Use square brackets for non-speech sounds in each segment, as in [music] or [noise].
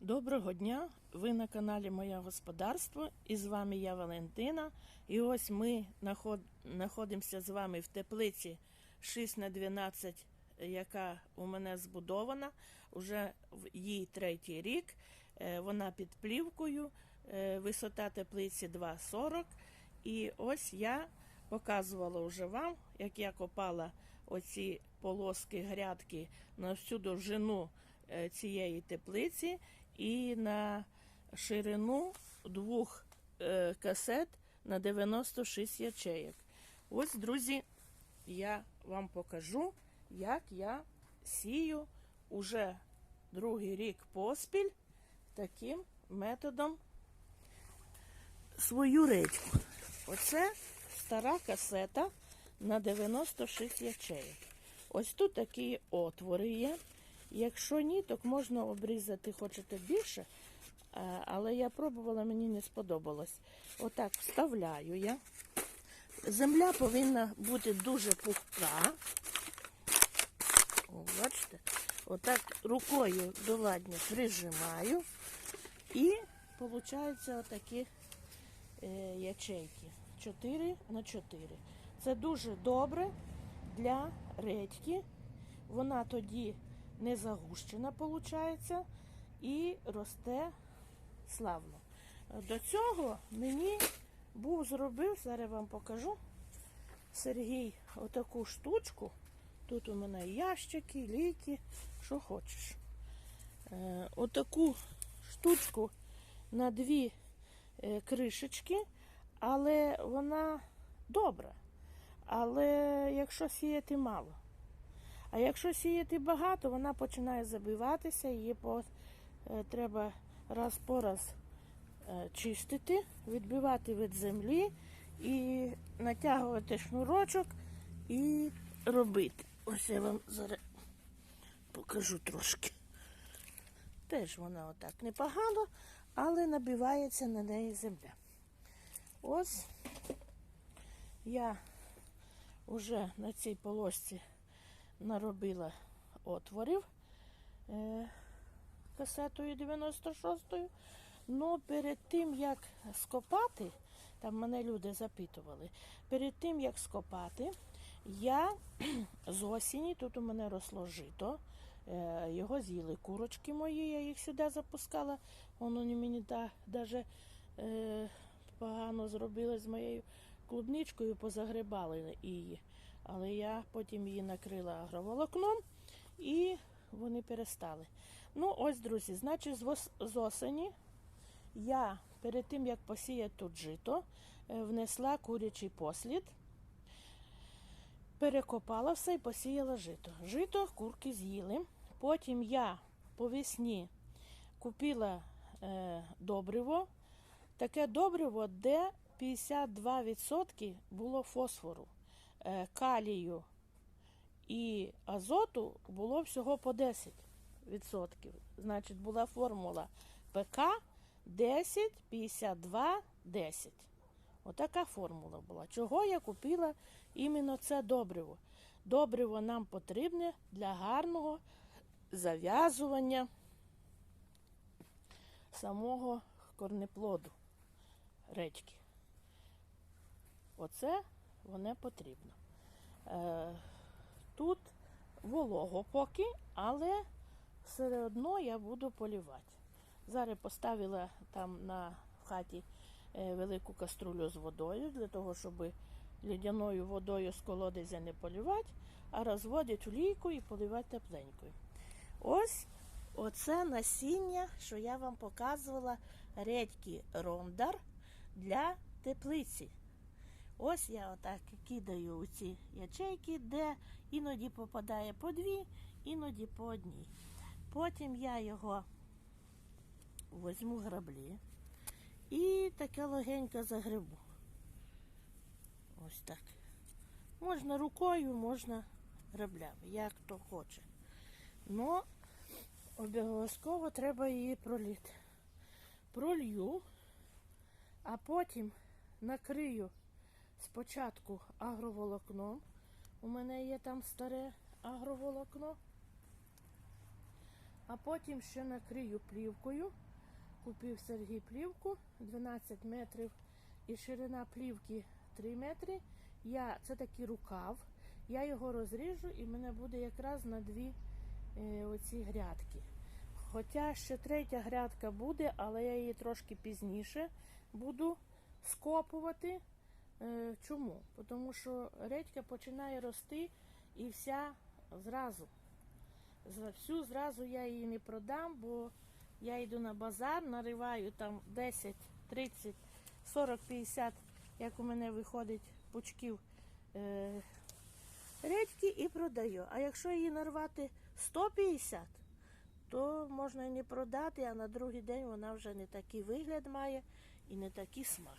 Доброго дня! Ви на каналі Моє Господарство і з вами я Валентина. І ось ми знаходимося з вами в теплиці 6 на 12, яка у мене збудована. Уже їй третій рік. Е, Вона під плівкою, е, висота теплиці 2,40. І ось я показувала вже вам, як я копала оці полоски грядки на всю довжину е, цієї теплиці і на ширину двох е, касет на 96 ячеїк. Ось, друзі, я вам покажу, як я сію уже другий рік поспіль таким методом свою редьку. Оце стара касета на 96 ячеїк. Ось тут такі отвори є. Якщо ні, то можна обрізати хочете більше, але я пробувала, мені не сподобалось. Отак вставляю я. Земля повинна бути дуже пухка. О, бачите? Отак рукою доладньо прижимаю. І виходить отакі е, ячейки. 4 на 4. Це дуже добре для редьки. Вона тоді не загущена, виходить, і росте славно. До цього мені був зробив, зараз вам покажу, Сергій отаку штучку. Тут у мене ящики, ліки, що хочеш. Е, отаку штучку на дві е, кришечки, але вона добра. Але якщо сіяти мало. А якщо сіяти багато, вона починає забиватися, її по, е, треба раз по раз е, чистити, відбивати від землі і натягувати шнурочок і робити. Ось я вам зараз покажу трошки. Теж вона отак непогано, але набивається на неї земля. Ось я вже на цій полосці наробила отворів е, касетою 96-ю. Ну, перед тим, як скопати, там мене люди запитували, перед тим, як скопати, я з осені, тут у мене росло жито, е, його з'їли курочки мої, я їх сюди запускала. Воно мені та, е, погано зробили з моєю клубничкою, позагребали її. Але я потім її накрила агроволокном і вони перестали. Ну, ось, друзі, значить, з осені я перед тим, як посіяти тут жито, е, внесла курячий послід, перекопала все і посіяла жито. Жито курки з'їли. Потім я по весні купила е, добриво, таке добриво, де 52% було фосфору калію і азоту було всього по 10%. Значить, була формула ПК 10, 52, 10. Отака формула була. Чого я купила іменно це добриво? Добриво нам потрібне для гарного зав'язування самого корнеплоду редьки. Оце воно потрібно. Е, тут волого поки, але все одно я буду полівати. Зараз поставила там на хаті е, велику каструлю з водою, для того, щоб лідяною водою з колодязя не полівати, а розводити лійку і поливати тепленькою. Ось оце насіння, що я вам показувала, редьки рондар для теплиці. Ось я отак кидаю у ці ячейки, де іноді попадає по дві, іноді по одній. Потім я його візьму граблі і таке легенько загребу. Ось так. Можна рукою, можна граблями, як хто хоче. Ну, обов'язково треба її пролити. Пролью, а потім накрию спочатку агроволокном. У мене є там старе агроволокно. а потім ще накрию плівкою. Купив Сергій плівку 12 метрів і ширина плівки 3 метри. Я, це такий рукав. Я його розріжу і в мене буде якраз на дві е, оці грядки. Хоча ще третя грядка буде, але я її трошки пізніше буду скопувати. Е, чому? Тому що редька починає рости і вся зразу. Всю зразу я її не продам, бо я йду на базар, нариваю там 10, 30, 40, 50, як у мене виходить пучків е, редьки і продаю. А якщо її нарвати 150, то можна і не продати, а на другий день вона вже не такий вигляд має і не такий смак.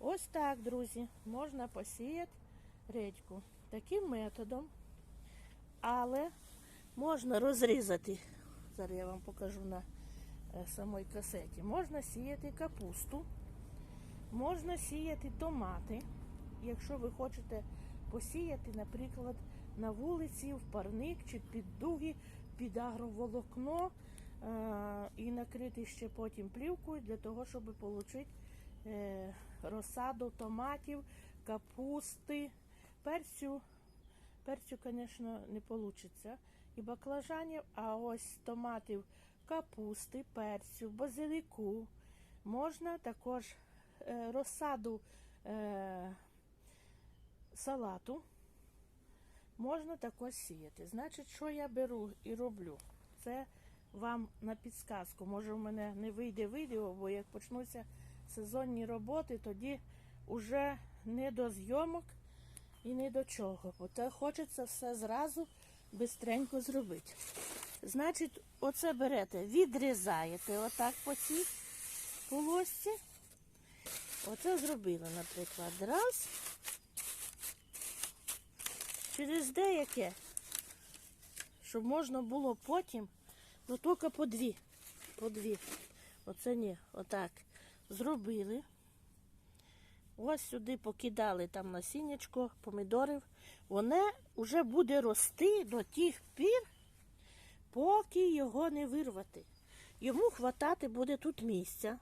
Ось так, друзі, можна посіяти редьку таким методом, але можна розрізати. Зараз я вам покажу на е, самій касеті. Можна сіяти капусту, можна сіяти томати. Якщо ви хочете посіяти, наприклад, на вулиці, в парник чи під дуги, під агроволокно е, і накрити ще потім плівкою для того, щоб отримати розсаду томатів, капусти, перцю. Перцю, звісно, не вийде. І баклажанів, а ось томатів, капусти, перцю, базилику. Можна також е, розсаду е, салату. Можна також сіяти. Значить, що я беру і роблю? Це вам на підсказку. Може, в мене не вийде відео, бо як почнуться сезонні роботи, тоді вже не до зйомок і не до чого. Бо хочеться все зразу бистренько зробити. Значить, оце берете, відрізаєте отак по цій полосці. Оце зробили, наприклад, раз. Через деяке, щоб можна було потім, ну тільки по дві. По дві. Оце ні, отак. Зробили. Ось сюди покидали там насіннячко, помідорів. Воно вже буде рости до тих пір, поки його не вирвати. Йому хватати буде тут місця.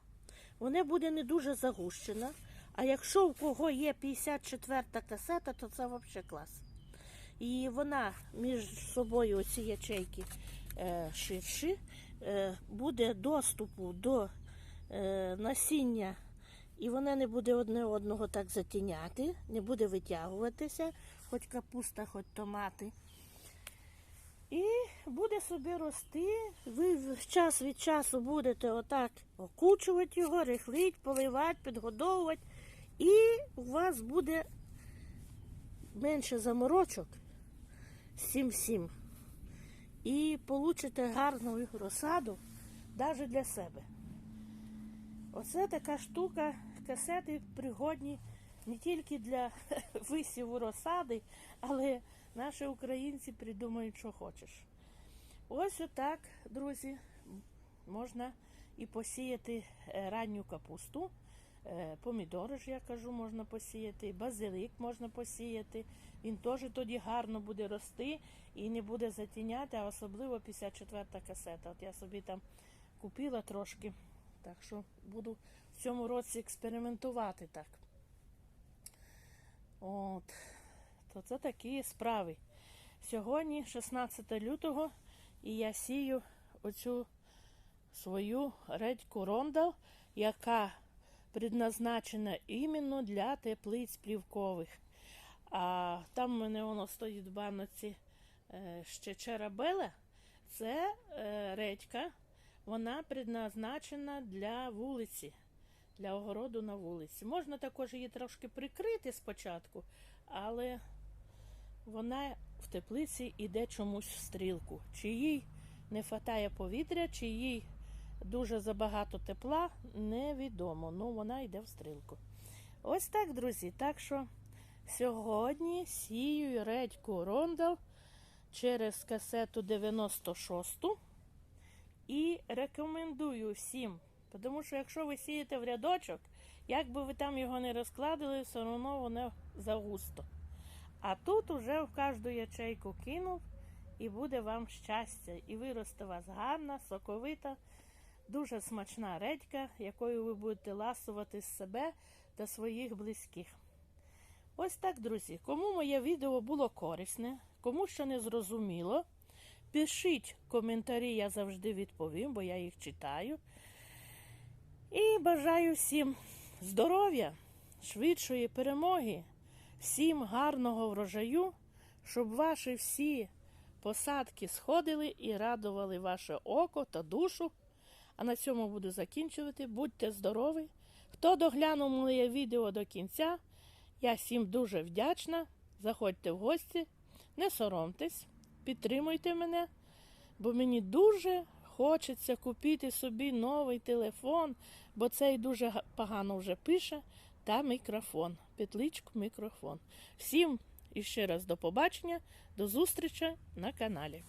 Воно буде не дуже загущено. А якщо у кого є 54 касета, то це взагалі клас. І вона між собою оці ячейки е, ширші, е, буде доступу до насіння, і вона не буде одне одного так затіняти, не буде витягуватися, хоч капуста, хоч томати. І буде собі рости. Ви час від часу будете отак окучувати його, рихлити, поливати, підгодовувати. І у вас буде менше заморочок всім-всім. І получите гарну розсаду навіть для себе. Оце така штука, касети пригодні не тільки для [laughs] висіву розсади, але наші українці придумають, що хочеш. Ось отак, друзі, можна і посіяти е, ранню капусту. Е, Помідори ж я кажу, можна посіяти, базилик можна посіяти. Він теж тоді гарно буде рости і не буде затіняти, а особливо 54 касета. От я собі там купила трошки, так що буду в цьому році експериментувати так. От, то це такі справи. Сьогодні 16 лютого, і я сію оцю свою редьку рондал, яка предназначена іменно для теплиць плівкових. А там в мене воно стоїть в баноці е, ще черабела. Це е, редька, вона предназначена для вулиці, для огороду на вулиці. Можна також її трошки прикрити спочатку, але вона в теплиці йде чомусь в стрілку. Чи їй не вистачає повітря, чи їй дуже забагато тепла, невідомо. Ну, вона йде в стрілку. Ось так, друзі. Так що сьогодні сію редьку рондал через касету 96 і рекомендую всім. Тому що якщо ви сієте в рядочок, як би ви там його не розкладили, все одно воно загусто. А тут уже в кожну ячейку кинув і буде вам щастя, і виросте у вас гарна, соковита, дуже смачна редька, якою ви будете ласувати з себе та своїх близьких. Ось так, друзі. Кому моє відео було корисне, кому що не зрозуміло, пишіть коментарі, я завжди відповім, бо я їх читаю. І бажаю всім здоров'я, швидшої перемоги, всім гарного врожаю, щоб ваші всі посадки сходили і радували ваше око та душу. А на цьому буду закінчувати. Будьте здорові! Хто доглянув моє відео до кінця, я всім дуже вдячна. Заходьте в гості, не соромтесь, підтримуйте мене, бо мені дуже хочеться купити собі новий телефон, бо цей дуже погано вже пише, та мікрофон, петличку мікрофон. Всім іще раз до побачення, до зустрічі на каналі.